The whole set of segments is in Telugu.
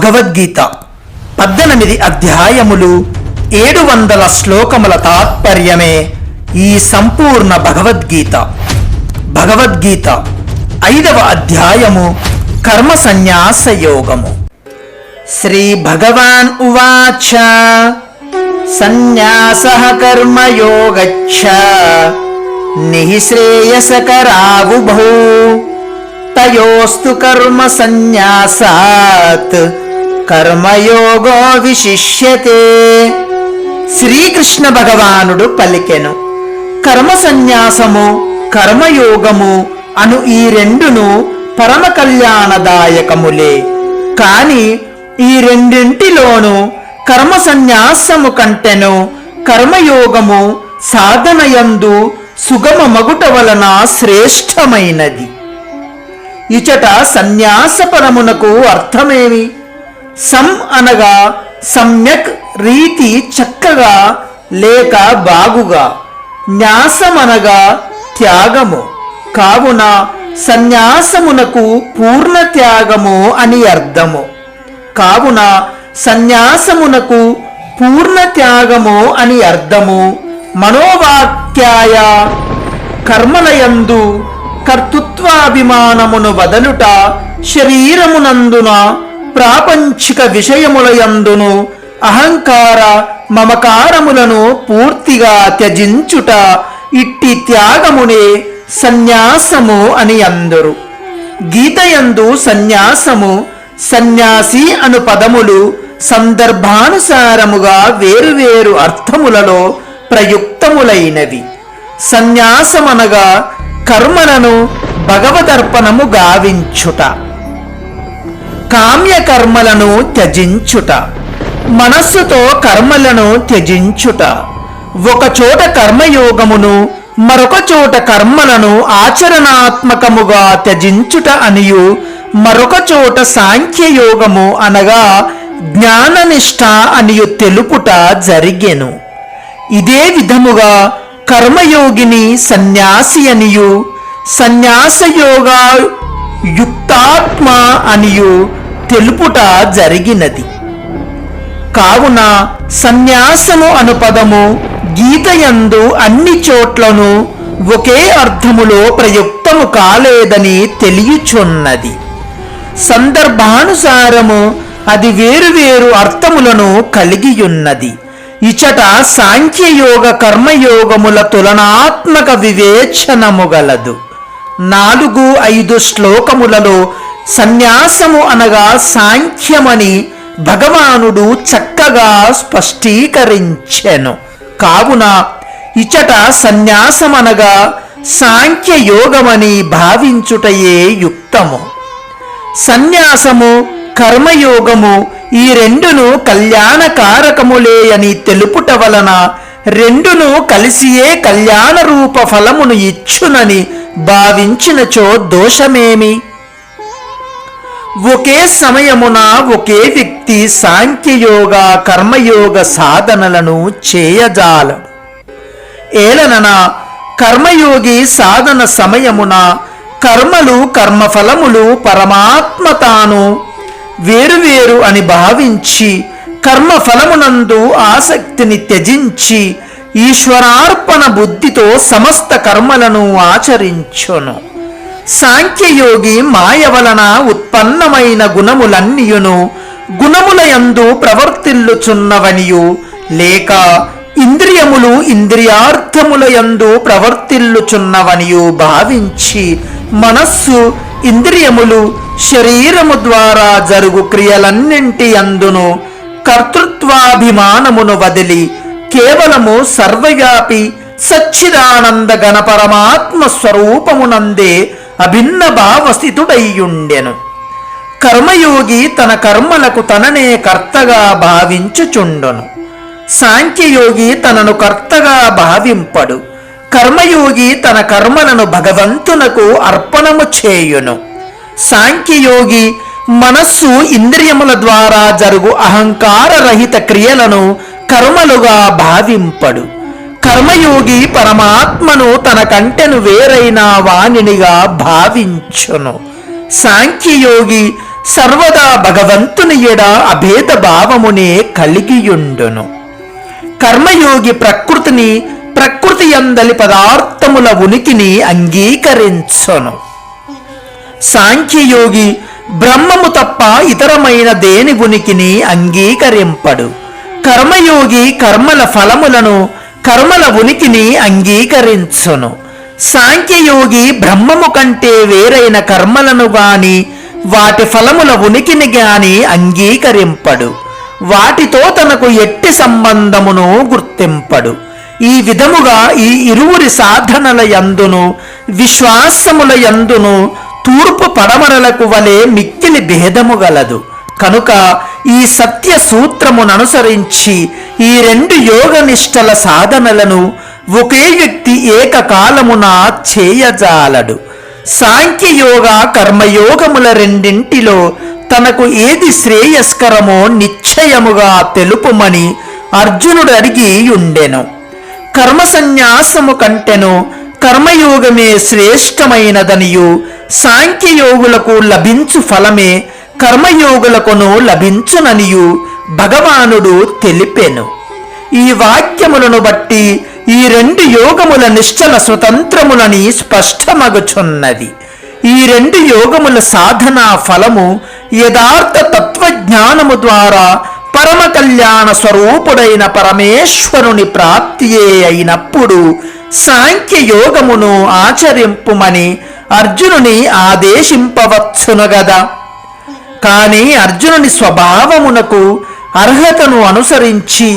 భగవద్గీత పద్దెనిమిది అధ్యాయములు ఏడు వందల శ్లోకముల తాత్పర్యమే ఈ సంపూర్ణ భగవద్గీత. భగవద్గీత ఐదవ అధ్యాయము కర్మ సన్యాస యోగము. శ్రీ భగవాన్ ఉవాచ సన్యాస కర్మయోగచ్చ నిశ్రేయసకరావుభౌ తయోస్తు కర్మ సన్యాసాత్ కర్మయోగో విశిష్యతే. శ్రీకృష్ణ భగవానుడు పలికెను. కర్మ సన్యాసము కర్మయోగము అను ఈ రెండును పరమ కళ్యాణదాయకములే. కాని ఈ రెండింటిలోనూ కర్మ సన్యాసము కంటెను కర్మయోగము సాధనయందు సుగమమగుట వలన శ్రేష్టమైనది. ఇచట సన్యాసపరమునకు అర్థమేమి? సం అనగా సమ్యక్ రీతి చక్కగా లేక బాగుగా. న్యాసం అనగా త్యాగము. కావున సన్యాసమునకు పూర్ణ త్యాగము అని అర్థము. కావున సన్యాసమునకు పూర్ణ త్యాగము అని అర్థము. మనోవాక్యాయ కర్మలయందు కర్తృత్వాభిమానమును వదలుట శరీరమునందున ప్రాపంచిక విషయములయందును అహంకార మమకారములను పూర్తిగా త్యజించుట ఇట్టి త్యాగమునే సన్యాసము అని అందరు. గీతయందు సన్యాసము సన్యాసి అను పదములు సందర్భానుసారముగా వేరువేరు అర్థములలో ప్రయుక్తములైనవి. సన్యాసమనగా కర్మలను భగవదర్పణము గావించుట. కామ్యకర్మలను త్యజించుట. మనస్సుతో కర్మలను త్యజించుట. ఒకచోట కర్మయోగమును మరొక చోట కర్మలను ఆచరణాత్మకముగా త్యజించుట అనియు మరొక చోట సాంఖ్యయోగము అనగా జ్ఞాననిష్ట అనియు తెలుపుట జరిగెను. ఇదే విధముగా కర్మయోగిని సన్యాసి అనియు సన్యాసయోగా యుక్తాత్మ అనియు తెలుపుట జరిగినది. కావున సన్యాసము అను పదము గీతయందు అన్ని చోట్లను ఒకే అర్థములో ప్రయుక్తము కాలేదని తెలియచున్నది. సందర్భానుసారము అది వేరువేరు అర్థములను కలిగియున్నది. ఇచట సాంఖ్యయోగ కర్మయోగముల తులనాత్మక వివేచనము గలదు. నాలుగు ఐదు శ్లోకములలో సన్యాసము అనగా సాంఖ్యమని భగవానుడు చక్కగా స్పష్టీకరించెను. కావున ఇచట సన్యాసమనగా సాంఖ్యయోగమని భావించుటయే యుక్తము. సన్యాసము కర్మయోగము ఈ రెండును కళ్యాణకారకములే అని తెలుపుట వలన రెండును కలిసియే కళ్యాణ రూప ఫలమును ఇచ్చునని భావించినచో దోషమేమి? ఒకే సమయమున ఒకే వ్యక్తి సాంఖ్యయోగ కర్మయోగ సాధనలను చేయజాల ఏలనన కర్మయోగి సాధన సమయమున కర్మలు కర్మఫలములు పరమాత్మ తాను వేరువేరు అని భావించి కర్మఫలమునందు ఆసక్తిని త్యజించి ఈశ్వరార్పణ బుద్ధితో సమస్త కర్మలను ఆచరించును. సాంఖ్యయోగి మాయ వలన ఉత్పన్నమైన గుణములన్నీయును గుణములయందు ప్రవర్తిల్లుచున్నవనియు. లేక ఇంద్రియములు ఇంద్రియార్థములయందు ప్రవర్తిల్లుచున్నవనియు భావించి మనస్సు ఇంద్రియములు శరీరము ద్వారా జరుగు క్రియలన్నింటి అందును కర్తృత్వాభిమానమును వదిలి కేవలము సర్వవ్యాపి సచ్చిదానంద గణ పరమాత్మ స్వరూపమునందే అభిన్న భావస్థితుడయ్యుండెను కర్మయోగి తన కర్మలకు తననే కర్తగా భావించుచుండును. సాంఖ్యయోగి తనను కర్తగా భావింపడు. కర్మయోగి తన కర్మలను భగవంతునకు అర్పణము చేయును. సాంఖ్యయోగి మనస్సు ఇంద్రియముల ద్వారా జరుగు అహంకార రహిత క్రియలను కర్మలుగా భావింపడు. కర్మయోగి పరమాత్మను తన కంటెను వేరైన వాణినిగా భావించును. సాంఖ్యయోగి సర్వదా భగవంతుని ఎడ అభేద భావమునే కలిగియుండును. కర్మయోగి ప్రకృతిని ప్రకృతి అందలి పదార్థముల ఉనికిని అంగీకరించును. సాంఖ్యయోగి బ్రహ్మము తప్ప ఇతరమైన దేని ఉనికిని అంగీకరింపడు. కర్మయోగి కర్మల ఫలములను కర్మల ఉనికిని అంగీకరించును. సాంఖ్యయోగి బ్రహ్మము కంటే వేరైన కర్మలను గాని వాటి ఫలముల ఉనికిని గాని అంగీకరింపడు. వాటితో తనకు ఎట్టి సంబంధమును గుర్తింపడు. ఈ విధముగా ఈ ఇరువురి సాధనల యందును విశ్వాసముల యందును తూర్పు పడమరలకు వలె మిక్కిలి భేదము గలదు. కనుక ఈ సత్య సూత్రముననుసరించి ఈ రెండు యోగ నిష్టల సాధనలను ఒకే వ్యక్తి ఏకకాలమున చేయజాలడు. సాంఖ్యయోగ కర్మయోగముల రెండింటిలో తనకు ఏది శ్రేయస్కరమో నిశ్చయముగా తెలుపుమని అర్జునుడు అడిగి ఉండెను కర్మ సన్యాసము కంటెను కర్మయోగమే శ్రేష్టమైనదనియు సాంఖ్యయోగులకు లభించు ఫలమే కర్మయోగులకును లభించుననియు భగవానుడు తెలిపెను. ఈ వాక్యములను బట్టి ఈ రెండు యోగముల నిశ్చల స్వతంత్రములని స్పష్టమగుచున్నది. ఈ రెండు యోగముల సాధనా ఫలము యథార్థ తత్వజ్ఞానము ద్వారా పరమ కళ్యాణ స్వరూపుడైన పరమేశ్వరుని ప్రాప్తియే అయినప్పుడు సాంఖ్య యోగమును ఆచరింపుమని అర్జునుని ఆదేశింపవచ్చును గదా. కానీ అర్జునుని స్వభావమునకు అర్హతను అనుసరించి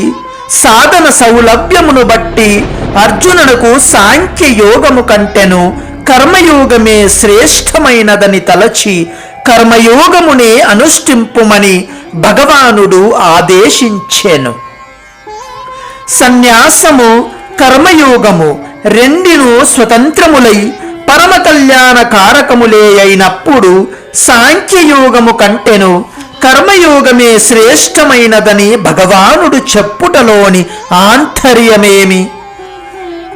సాధన సౌలభ్యమును బట్టి అర్జునునకు సాంఖ్య యోగము కంటెను కర్మయోగమే శ్రేష్టమైనదని తలచి కర్మయోగమునే అనుష్ఠింపుమని భగవానుడు ఆదేశించెను. సన్యాసము కర్మయోగము రెండిను స్వతంత్రములై పరమ కళ్యాణ కారకములే అయినప్పుడు సాంఖ్యయోగము కంటెను కర్మయోగమే శ్రేష్టమైనదని భగవానుడు చెప్పుటలోని ఆంతర్యమేమి?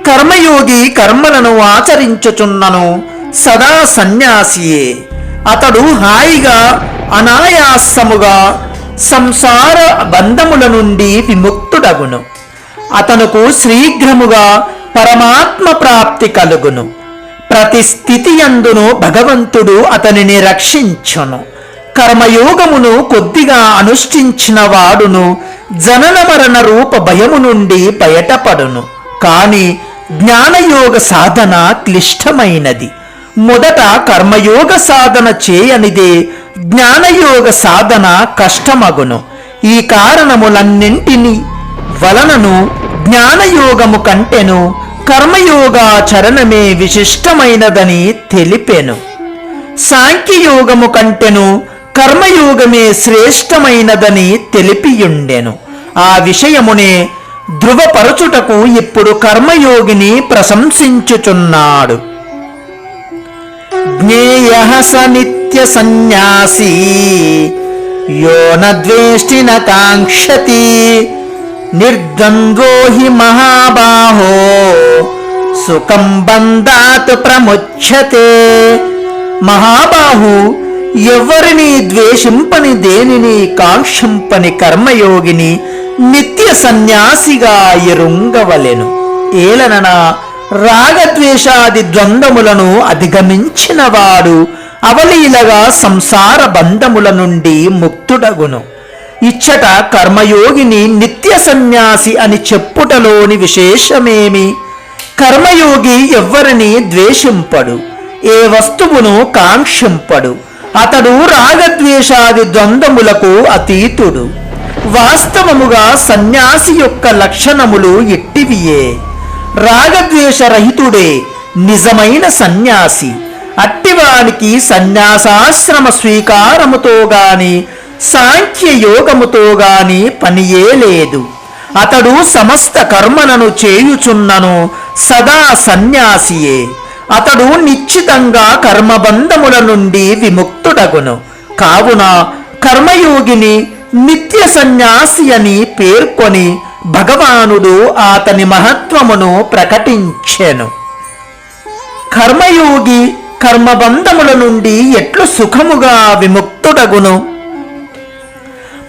కర్మయోగి కర్మలను ఆచరించుచున్నను సదా సన్యాసియే. అతడు హాయిగా అనాయాసముగా సంసార బంధముల నుండి విముక్తుడగును. అతనుకు శీఘ్రముగా పరమాత్మ ప్రాప్తి కలుగును. ప్రతి స్థితి యందును భగవంతుడు అతనిని రక్షించును. కర్మయోగమును కొద్దిగా అనుష్ఠించిన వాడును జనన మరణ రూప భయము నుండి బయటపడును. కాని జ్ఞానయోగ సాధన క్లిష్టమైనది. మొదట కర్మయోగ సాధన చేయనిదే జ్ఞానయోగ సాధన కష్టమగును. ఈ కారణములన్నింటినీ వలనను జ్ఞానయోగము కంటెను కర్మయోగాచరణమే విశిష్టమైనదని తెలిపెను. సాంఖ్యయోగము కంటెను కర్మయోగమే శ్రేష్టమైనదని తెలిపియుండెను. ఆ విషయమునే ధృవపరచుటకు ఇప్పుడు కర్మయోగిని ప్రశంసించుచున్నాడు. జ్ఞేయ స నిత్య సన్యాసీ యో నద్వేష్టి కాంక్షతి నిర్ద్వంద్వో హి మహాబాహో సుఖం బంధాత్ ప్రముచ్యతే. మహాబాహు ఎవరిని ద్వేషింపని దేనిని కాంక్షింపని కర్మయోగిని నిత్య సన్యాసిగా ఎరుంగవలెను. ఏలనన రాగద్వేషాది ద్వంద్వములను అధిగమించినవాడు అవలీలగా సంసార బంధముల నుండి ముక్తుడగును. ఇచ్చట కర్మయోగిని నిత్య సన్యాసి అని చెప్పుటలోని విశేషమేమి? కర్మయోగి ఎవ్వరిని ద్వేషింపడు ఏ వస్తువును కాంక్షింపడు అతడు రాగద్వేషాది ద్వంద్వములకు అతీతుడు. వాస్తవముగా సన్యాసి యొక్క లక్షణములు ఎట్టివియే రాగద్వేషరహితుడే నిజమైన సన్యాసి. అట్టివానికి సన్యాసాశ్రమ స్వీకారముతో గాని సాంఖ్య యోగముతో గాని పనియే లేదు. అతడు సమస్త కర్మలను చేయుచున్నను సదా సన్యాసియే. అతడు నిశ్చితంగా కర్మబంధముల నుండి విముక్తుడగును. కావున కర్మయోగిని నిత్య సన్యాసి అని పేర్కొని భగవానుడు అతని మహత్వమును ప్రకటించెను. కర్మయోగి కర్మబంధముల నుండి ఎట్లు సుఖముగా విముక్తుడగును?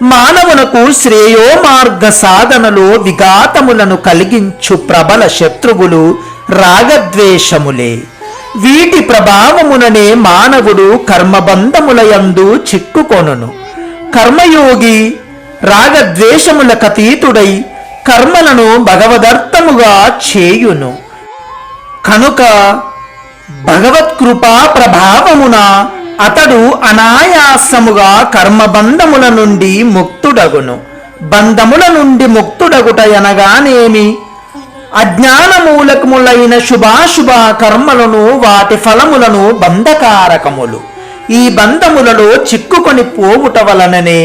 మానవునకు శ్రేయో మార్గ సాధనలో విఘాతములను కలిగించు ప్రబల శత్రువులు రాగద్వేషములే. వీటి ప్రభావముననే మానవుడు కర్మబంధములయందు చిక్కుకొనును. కర్మయోగి రాగద్వేషములకతీతుడై కర్మలను భగవదర్థముగా చేయును. కనుక భగవత్కృపా ప్రభావమున అతడు అనాయాసముగా కర్మబంధముల నుండి ముక్తుడగును. బంధముల నుండి ముక్తుడగుట అనగానేమి అజ్ఞానమూలకములైన శుభాశుభ కర్మలను వాటి ఫలములను బంధకారకములు. ఈ బంధములలో చిక్కుకొని పోవుట వలననే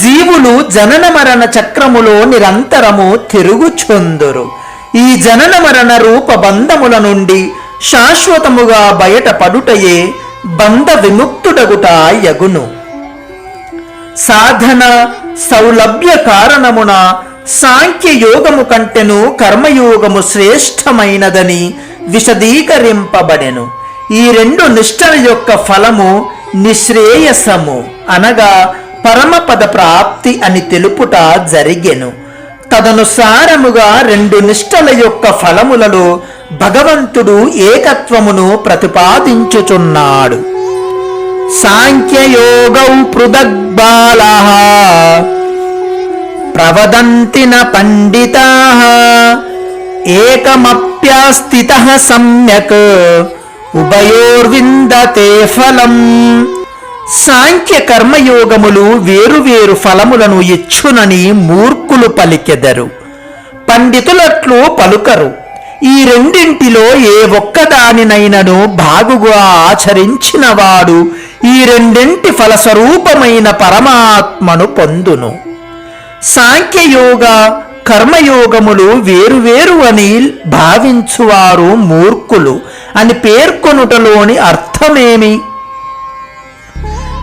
జీవులు జనన మరణ చక్రములో నిరంతరము తిరుగుచుందురు. ఈ జనన మరణ రూప బంధముల నుండి శాశ్వతముగా బయటపడుటయే బంధ విముక్తుడగుట యగును సాధన సౌలభ్య కారణమున సాంఖ్య యోగము కంటెను కర్మయోగము శ్రేష్టమైనదని విశదీకరింపబడెను. ఈ రెండు నిష్టల యొక్క ఫలము నిశ్రేయసము అనగా పరమపద ప్రాప్తి అని తెలుపుట జరిగెను. తదనుసారముగా రెండు నిష్టల యొక్క ఫలములలో భగవంతుడు ఏకత్వమును ప్రతిపాదించుచున్నాడు. సాంఖ్యయోగౌ పృథగ్బాల ప్రవదంతి న పండితా ఏకమప్యాస్థిత సమ్యక్ ఉభయోర్విందతే ఫలం. సాంఖ్య కర్మయోగములు వేరువేరు ఫలములను ఇచ్చునని మూర్ఖులు పలికెదరు. పండితులట్లు పలుకరు. ఈ రెండింటిలో ఏ ఒక్కదానినైనను బాగుగా ఆచరించినవాడు ఈ రెండింటి ఫలస్వరూపమైన పరమాత్మను పొందును. సాంఖ్యయోగ కర్మయోగములు వేరువేరు అని భావించువారు మూర్ఖులు అని పేర్కొనుటలోని అర్థమేమి?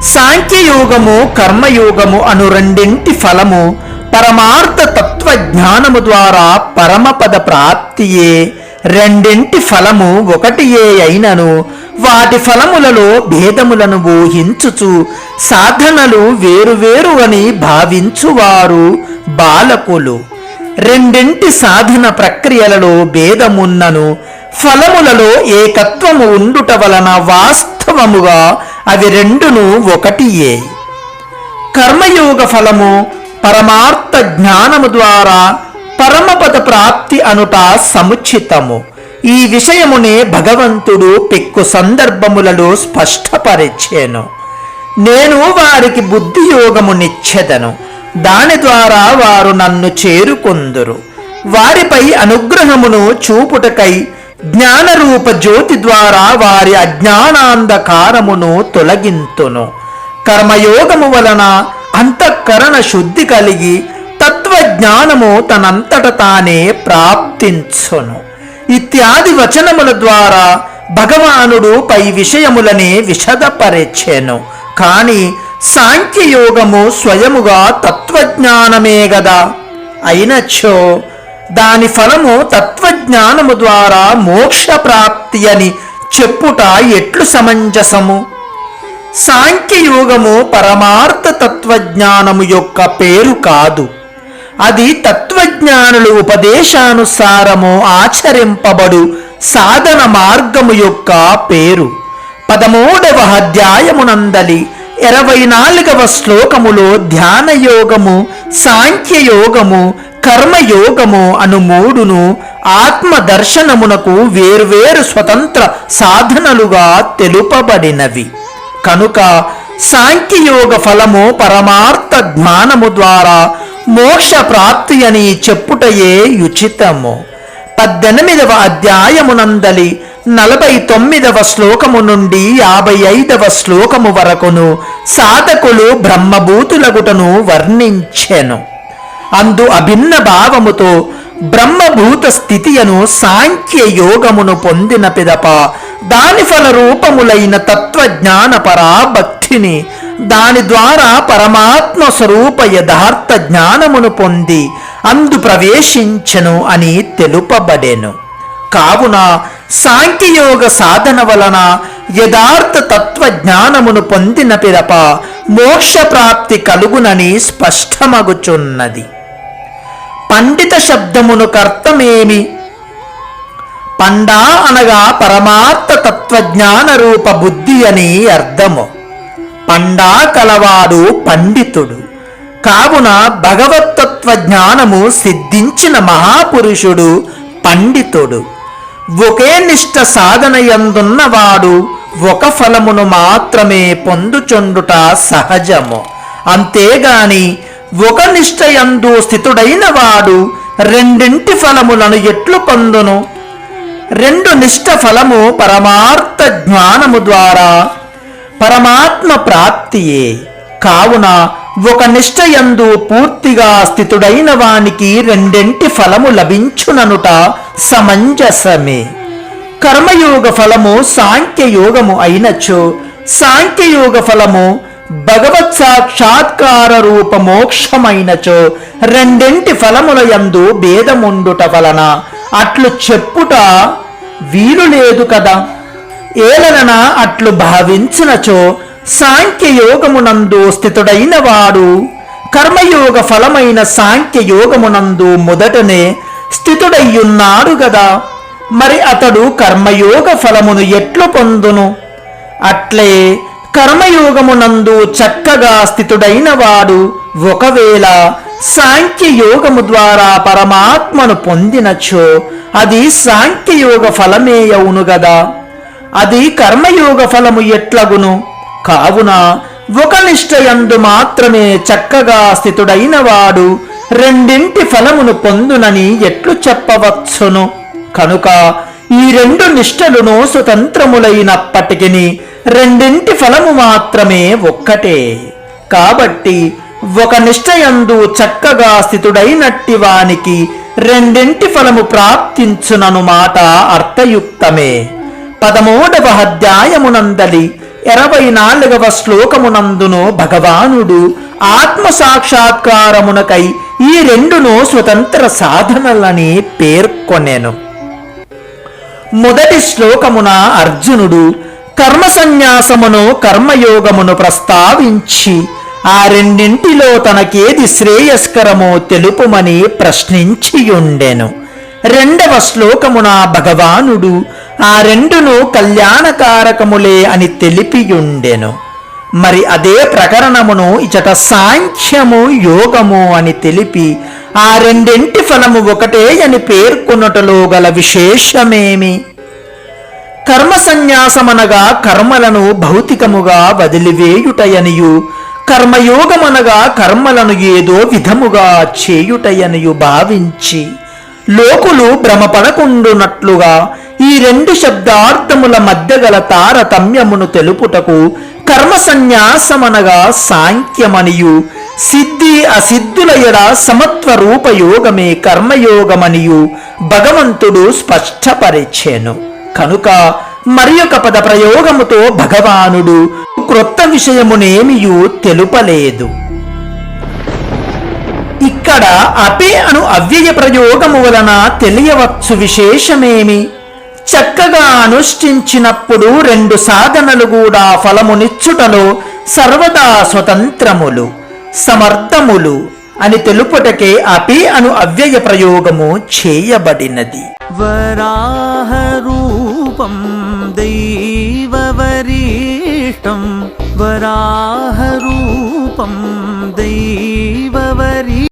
సాంఖ్యయోగము కర్మయోగము అను రెండింటి ఫలము పరమార్థ తత్వ జ్ఞానము ద్వారా పరమపద ప్రాప్తియే. రెండింటి ఫలము ఒకటియే అయినను వాటి ఫలములలో భేదములను ఊహించుచు సాధనలు వేరువేరు అని భావించువారు బాలకులు. రెండింటి సాధన ప్రక్రియలలో భేదమున్నను ఫలములలో ఏకత్వము ఉండుట వలన వాస్తవముగా అవి రెండును ఒకటియే. కర్మయోగ ఫలము పరమార్థ జ్ఞానము ద్వారా పరమపద ప్రాప్తి అనుట సముచితము. ఈ విషయమునే భగవంతుడు పెక్కు సందర్భములలో స్పష్టపరిచాను. నేను వారికి బుద్ధి యోగమునిచ్చెదను దాని ద్వారా వారు నన్ను చేరుకొందురు. వారిపై అనుగ్రహమును చూపుటకై జ్ఞానరూప జ్యోతి ద్వారా వారి అజ్ఞానాంధకారమును తొలగింతును. కర్మయోగము వలన అంతఃకరణ శుద్ధి కలిగి తత్వజ్ఞానము తనంతట తానే ప్రాప్తించును. ఇత్యాది వచనముల ద్వారా భగవానుడు పై విషయములనే విశదపరిచెను కాని సాంఖ్యయోగము స్వయముగా తత్వజ్ఞానమే గదా. అయినచ్చో దాని ఫలము తత్వజ్ఞానము ద్వారా మోక్ష ప్రాప్తి అని చెప్పుట ఎట్లు సమంజసము? సాంఖ్యయోగము పరమార్థ తత్వజ్ఞానము యొక్క పేరు కాదు. అది తత్వజ్ఞానులు ఉపదేశానుసారము ఆచరింపబడు సాధన మార్గము యొక్క పేరు. పదమూడవ అధ్యాయమునందలి ఇరవై నాలుగవ శ్లోకములో ధ్యానయోగము సాంఖ్యయోగము కర్మయోగము అను మూడును ఆత్మ దర్శనమునకు వేర్వేరు స్వతంత్ర సాధనలుగా తెలుపబడినవి. కనుక సాంఖ్యయోగ ఫలము పరమార్థ జ్ఞానము ద్వారా మోక్ష ప్రాప్తి అని చెప్పుటయే యుచితము పద్దెనిమిదవ అధ్యాయమునందలి నలభై తొమ్మిదవ శ్లోకము నుండి యాభై ఐదవ శ్లోకము వరకును సాధకులు బ్రహ్మభూతులగుటను వర్ణించెను. అందు అభిన్న భావముతో బ్రహ్మభూత స్థితియను సాంఖ్య యోగమును పొందిన పిదప దాని ఫల రూపములైన తత్వజ్ఞాన పరాభక్తిని దాని ద్వారా పరమాత్మ స్వరూప యథార్థ జ్ఞానమును పొంది అందు ప్రవేశించెను అని తెలుపబడెను. కావున సాంఖ్యయోగ సాధన వలన యథార్థ తత్వ జ్ఞానమును పొందిన పిదప మోక్ష ప్రాప్తి కలుగునని స్పష్టమగుచున్నది. పండిత శబ్దమును కర్తమేమి? పండా అనగా పరమార్థ తత్వజ్ఞాన రూప బుద్ధి అని అర్థము. పండా కలవాడు పండితుడు. కావున భగవతత్వ జ్ఞానము సిద్ధించిన మహాపురుషుడు పండితుడు. ఒకే నిష్ట సాధనయందున్నవాడు ఒక ఫలమును మాత్రమే పొందుచుండుట సహజము. అంతేగాని ఒక నిష్టయందు స్థితుడైన వాడు రెండింటి ఫలములను ఎట్లు పొందును? రెండు నిష్ట ఫలము పరమార్థ జ్ఞానము ద్వారా పరమాత్మ ప్రాప్తియే. కావున ఒక నిష్టయందు పూర్తిగా స్థితుడైన వానికి రెండింటి ఫలము లభించుననుట సమంజసమే. కర్మయోగ ఫలము సాంఖ్యయోగము అయినచో. సాంఖ్యయోగ ఫలము భగవత్ సాక్షాత్కార రూప మోక్షమైనచో. రెండింటి ఫలముల యందు భేదముండుట వలన అట్లు చెప్పుట వీలు లేదు కదా. ఏలనన అట్లు భావించినచో సాంఖ్యయోగమునందు స్థితుడైన వాడు కర్మయోగ ఫలమైన సాంఖ్యయోగమునందు మొదటనే స్థితుడయ్యున్నాడు గదా. మరి అతడు కర్మయోగ ఫలమును ఎట్లు పొందును? అట్లే కర్మయోగమునందు చక్కగా స్థితుడైన వాడు ఒకవేళ సాంఖ్యయోగము ద్వారా పరమాత్మను పొందినచో అది సాంఖ్యయోగ ఫలమే అవును గదా. అది కర్మయోగ ఫలము ఎట్లగును? కావున ఒక నిష్టయందు మాత్రమే చక్కగా స్థితుడైన వాడు రెండింటి ఫలమును పొందునని ఎట్లు చెప్పవచ్చును? కనుక ఈ రెండు నిష్టలును స్వతంత్రములైనప్పటికీ రెండింటి ఫలము మాత్రమే ఒక్కటే. కాబట్టి ఒక నిష్టయందు చక్కగా స్థితుడైనట్టి వానికి రెండింటి ఫలము ప్రాప్తించునను మాట అర్థయుక్తమే. పదమూడవ అధ్యాయమునందలి ఇరవై నాలుగవ శ్లోకమునందును భగవానుడు ఆత్మ సాక్షాత్కారమునకై ఈ రెండును స్వతంత్ర సాధనలని పేర్కొనెను. మొదటి శ్లోకమున అర్జునుడు కర్మ సన్యాసమును కర్మయోగమును ప్రస్తావించి ఆ రెండింటిలో తనకేది శ్రేయస్కరమో తెలుపుమని ప్రశ్నించియుండెను. రెండవ శ్లోకమున భగవానుడు ఆ రెండును కళ్యాణకారకములే అని తెలిపియుండెను. మరి అదే ప్రకరణమును ఇచట సాంఖ్యము యోగము అని తెలిపి ఆ రెండింటి ఫలము ఒకటే అని పేర్కొనుటలో గల విశేషమేమి? కర్మ సన్యాసమనగా కర్మలను భౌతికముగా వదిలివేయుటయనియు కర్మయోగమనగా కర్మలను ఏదో విధముగా చేయుటయనియు భావించి లోకులు భ్రమపడకుండునట్లుగా ఈ రెండు శబ్దార్థముల మధ్య గల తారతమ్యమును తెలుపుటకు కర్మ సన్యాసమనగా సాంఖ్యమనియు. సిద్ధి అసిద్ధుల ఎడ సమత్వ రూపయోగమే కర్మయోగమనియు. భగవంతుడు స్పష్టపరిచెను. కనుక మరి ఒక పద ప్రయోగముతో భగవానుడు క్రొత్త విషయమునేమియు తెలుపలేదు. ఇక్కడ అపే అను అవ్యయ ప్రయోగము వలన తెలియవచ్చు విశేషమేమి? చక్కగా అనుష్ఠించినప్పుడు రెండు సాధనలు కూడా ఫలమునిచ్చుటలో సర్వదా స్వతంత్రములు సమర్థములు అని తెలుపుటకే అపి అను అవ్యయ ప్రయోగము చేయబడినది. వరాహ రూపం దైవవరీష్టం వరాహ రూపం